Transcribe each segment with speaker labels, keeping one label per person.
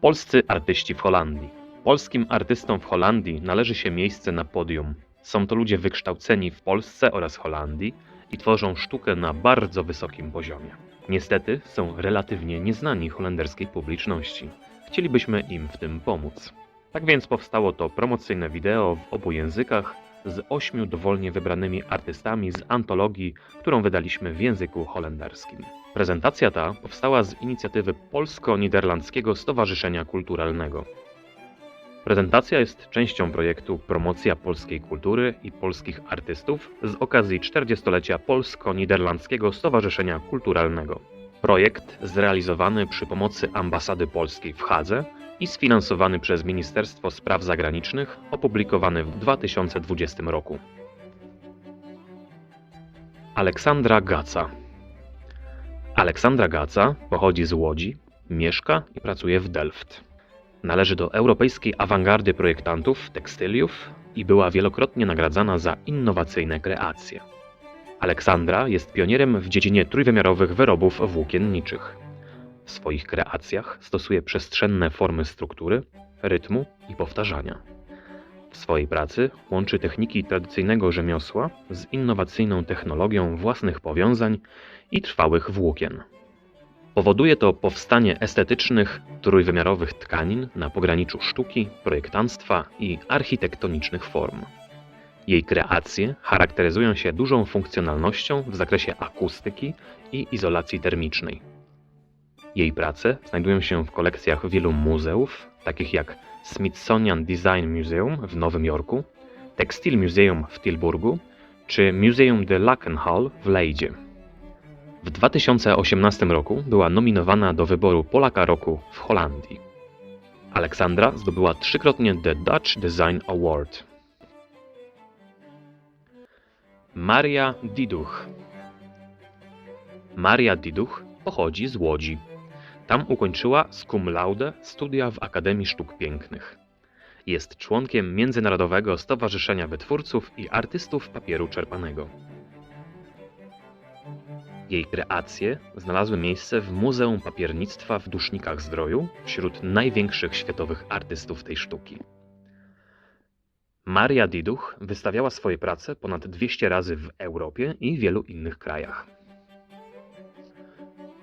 Speaker 1: Polscy artyści w Holandii. Polskim artystom w Holandii należy się miejsce na podium. Są to ludzie wykształceni w Polsce oraz Holandii i tworzą sztukę na bardzo wysokim poziomie. Niestety są relatywnie nieznani holenderskiej publiczności. Chcielibyśmy im w tym pomóc. Tak więc powstało to promocyjne wideo w obu językach z ośmiu dowolnie wybranymi artystami z antologii, którą wydaliśmy w języku holenderskim. Prezentacja ta powstała z inicjatywy Polsko-Niderlandzkiego Stowarzyszenia Kulturalnego. Prezentacja jest częścią projektu Promocja polskiej kultury i polskich artystów z okazji 40-lecia Polsko-Niderlandzkiego Stowarzyszenia Kulturalnego. Projekt zrealizowany przy pomocy Ambasady Polskiej w Hadze i sfinansowany przez Ministerstwo Spraw Zagranicznych, opublikowany w 2020 roku. Aleksandra Gaca Aleksandra Gaca pochodzi z Łodzi, mieszka i pracuje w Delft. Należy do europejskiej awangardy projektantów tekstyliów i była wielokrotnie nagradzana za innowacyjne kreacje. Aleksandra jest pionierem w dziedzinie trójwymiarowych wyrobów włókienniczych. W swoich kreacjach stosuje przestrzenne formy struktury, rytmu i powtarzania. W swojej pracy łączy techniki tradycyjnego rzemiosła z innowacyjną technologią własnych powiązań i trwałych włókien. Powoduje to powstanie estetycznych, trójwymiarowych tkanin na pograniczu sztuki, projektantwa i architektonicznych form. Jej kreacje charakteryzują się dużą funkcjonalnością w zakresie akustyki i izolacji termicznej. Jej prace znajdują się w kolekcjach wielu muzeów, takich jak Smithsonian Design Museum w Nowym Jorku, Textile Museum w Tilburgu czy Museum de Lakenhall w Leydzie. W 2018 roku była nominowana do wyboru Polaka Roku w Holandii. Aleksandra zdobyła trzykrotnie The Dutch Design Award. Maria Diduch Maria Diduch pochodzi z Łodzi. Tam ukończyła cum laude studia w Akademii Sztuk Pięknych. Jest członkiem Międzynarodowego Stowarzyszenia Wytwórców i Artystów Papieru Czerpanego. Jej kreacje znalazły miejsce w Muzeum Papiernictwa w Dusznikach Zdroju wśród największych światowych artystów tej sztuki. Maria Diduch wystawiała swoje prace ponad 200 razy w Europie i wielu innych krajach.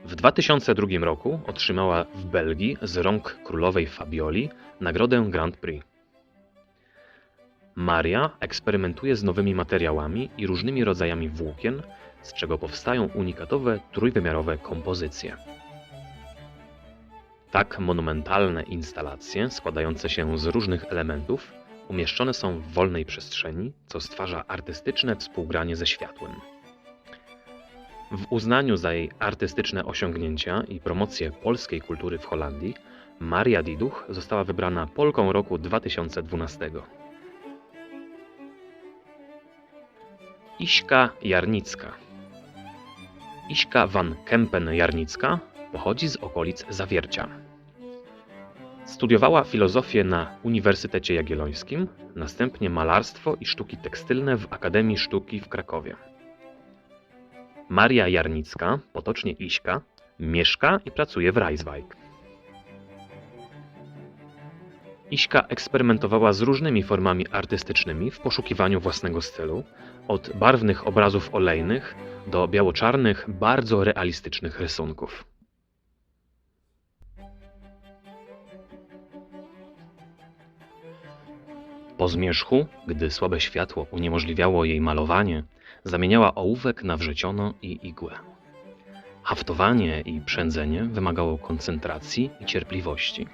Speaker 1: W 2002 roku otrzymała w Belgii z rąk królowej Fabioli nagrodę Grand Prix. Maria eksperymentuje z nowymi materiałami i różnymi rodzajami włókien, z czego powstają unikatowe trójwymiarowe kompozycje. Tak monumentalne instalacje, składające się z różnych elementów, umieszczone są w wolnej przestrzeni, co stwarza artystyczne współgranie ze światłem. W uznaniu za jej artystyczne osiągnięcia i promocję polskiej kultury w Holandii, Maria Diduch została wybrana Polką roku 2012. Iśka Jarnicka Iśka van Kempen-Jarnicka pochodzi z okolic Zawiercia. Studiowała filozofię na Uniwersytecie Jagiellońskim, następnie malarstwo i sztuki tekstylne w Akademii Sztuki w Krakowie. Maria Jarnicka, potocznie Iśka, mieszka i pracuje w Rijswijk. Iśka eksperymentowała z różnymi formami artystycznymi w poszukiwaniu własnego stylu, od barwnych obrazów olejnych do biało-czarnych, bardzo realistycznych rysunków. Po zmierzchu, gdy słabe światło uniemożliwiało jej malowanie, zamieniała ołówek na wrzeciono i igłę. Haftowanie i przędzenie wymagało koncentracji i cierpliwości.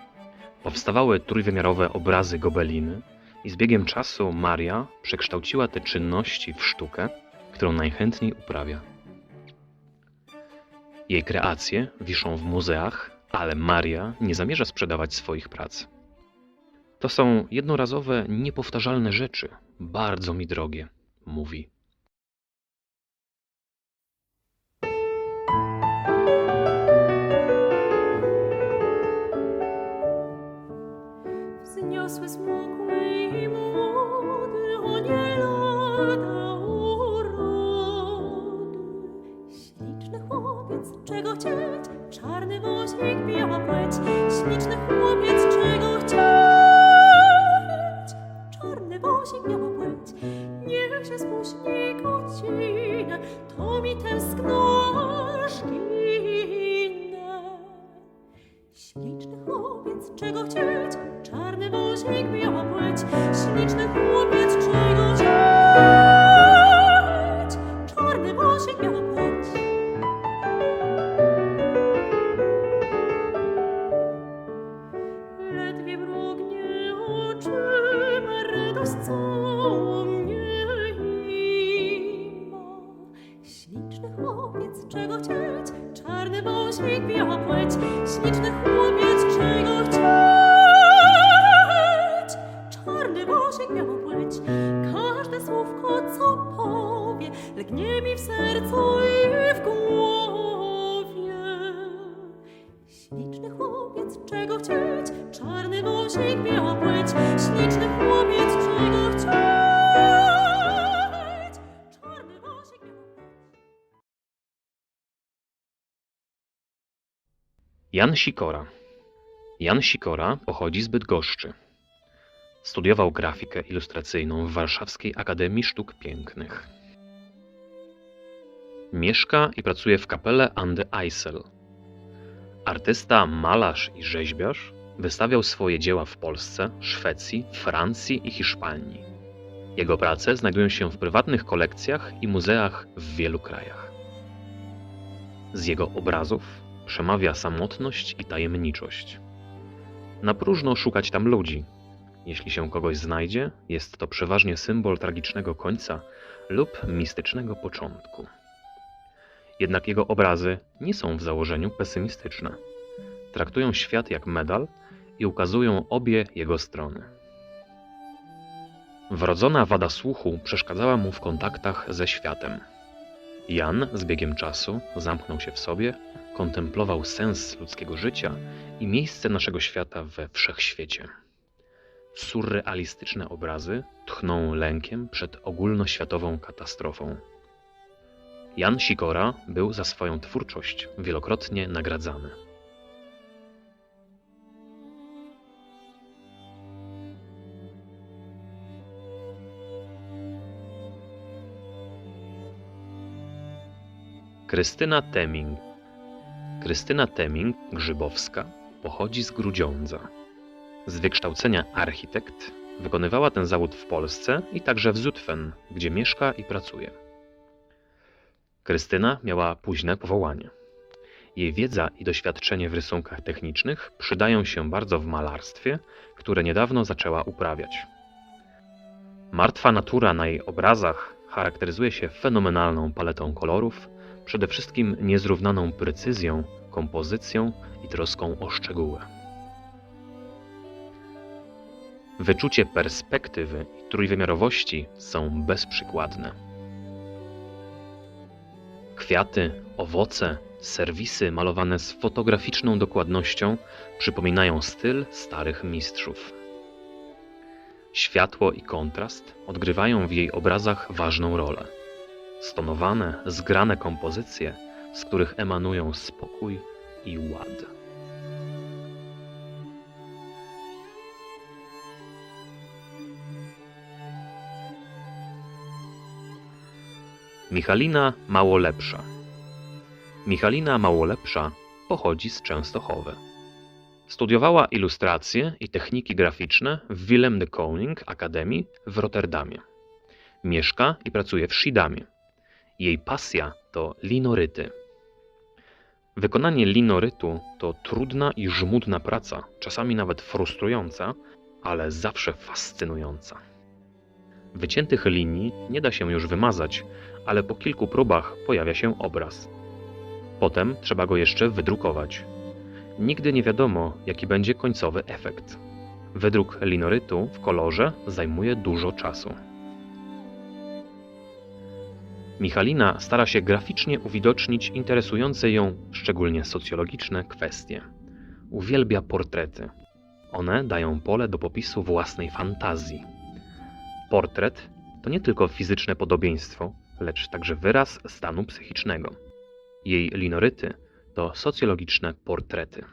Speaker 1: Powstawały trójwymiarowe obrazy gobeliny i z biegiem czasu Maria przekształciła te czynności w sztukę, którą najchętniej uprawia. Jej kreacje wiszą w muzeach, ale Maria nie zamierza sprzedawać swoich prac. To są jednorazowe, niepowtarzalne rzeczy, bardzo mi drogie, mówi.
Speaker 2: Czego chcieć? Czarny wąsik, biała płeć, śliczny chłopiec, czego chcieć? Czarny wąsik, biała płeć. Ledwie mrugnie oczyma, radość całą mnie ima. Śliczny chłopiec, czego chcieć? Czarny wąsik, biała płeć. Śliczny chłopiec, czego chcieć? Czarny wąsik, biała płeć. Śliczny chłopiec, czego chcieć?
Speaker 1: Jan Sikora. Jan Sikora pochodzi z Bydgoszczy. Studiował grafikę ilustracyjną w Warszawskiej Akademii Sztuk Pięknych. Mieszka i pracuje w kapele Andy Eisel. Artysta, malarz i rzeźbiarz wystawiał swoje dzieła w Polsce, Szwecji, Francji i Hiszpanii. Jego prace znajdują się w prywatnych kolekcjach i muzeach w wielu krajach. Z jego obrazów przemawia samotność i tajemniczość. Na próżno szukać tam ludzi. Jeśli się kogoś znajdzie, jest to przeważnie symbol tragicznego końca lub mistycznego początku. Jednak jego obrazy nie są w założeniu pesymistyczne. Traktują świat jak medal i ukazują obie jego strony. Wrodzona wada słuchu przeszkadzała mu w kontaktach ze światem. Jan z biegiem czasu zamknął się w sobie, kontemplował sens ludzkiego życia i miejsce naszego świata we wszechświecie. Surrealistyczne obrazy tchną lękiem przed ogólnoświatową katastrofą. Jan Sikora był za swoją twórczość wielokrotnie nagradzany. Krystyna Teming Krystyna Teming, Grzybowska, pochodzi z Grudziądza. Z wykształcenia architekt, wykonywała ten zawód w Polsce i także w Zutphen, gdzie mieszka i pracuje. Krystyna miała późne powołanie. Jej wiedza i doświadczenie w rysunkach technicznych przydają się bardzo w malarstwie, które niedawno zaczęła uprawiać. Martwa natura na jej obrazach charakteryzuje się fenomenalną paletą kolorów, przede wszystkim niezrównaną precyzją, kompozycją i troską o szczegóły. Wyczucie perspektywy i trójwymiarowości są bezprzykładne. Kwiaty, owoce, serwisy malowane z fotograficzną dokładnością przypominają styl starych mistrzów. Światło i kontrast odgrywają w jej obrazach ważną rolę stonowane, zgrane kompozycje, z których emanują spokój i ład. Michalina Małolepsza Michalina Małolepsza pochodzi z Częstochowy. Studiowała ilustracje i techniki graficzne w Willem de Koning Akademii w Rotterdamie. Mieszka i pracuje w Szydamie. Jej pasja to linoryty. Wykonanie linorytu to trudna i żmudna praca, czasami nawet frustrująca, ale zawsze fascynująca. Wyciętych linii nie da się już wymazać, ale po kilku próbach pojawia się obraz. Potem trzeba go jeszcze wydrukować. Nigdy nie wiadomo, jaki będzie końcowy efekt. Wydruk linorytu w kolorze zajmuje dużo czasu. Michalina stara się graficznie uwidocznić interesujące ją, szczególnie socjologiczne, kwestie. Uwielbia portrety. One dają pole do popisu własnej fantazji. Portret to nie tylko fizyczne podobieństwo, lecz także wyraz stanu psychicznego. Jej linoryty
Speaker 2: to socjologiczne portrety.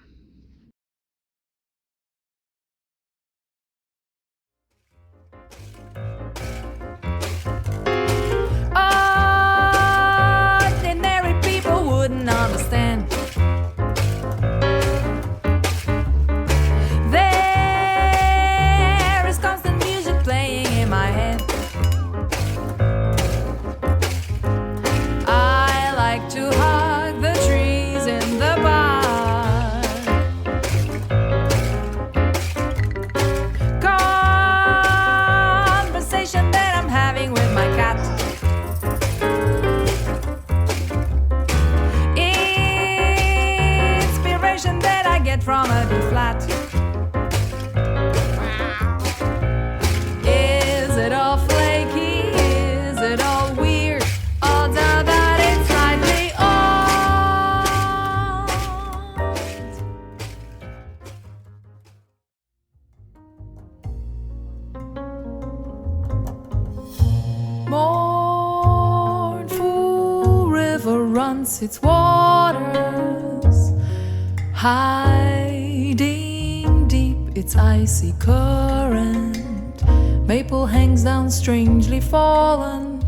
Speaker 3: Hiding deep its icy current, maple hangs down strangely fallen.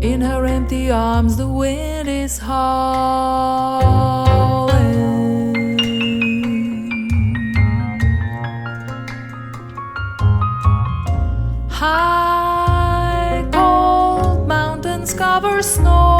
Speaker 3: In her empty arms, the wind is howling. High cold mountains cover snow.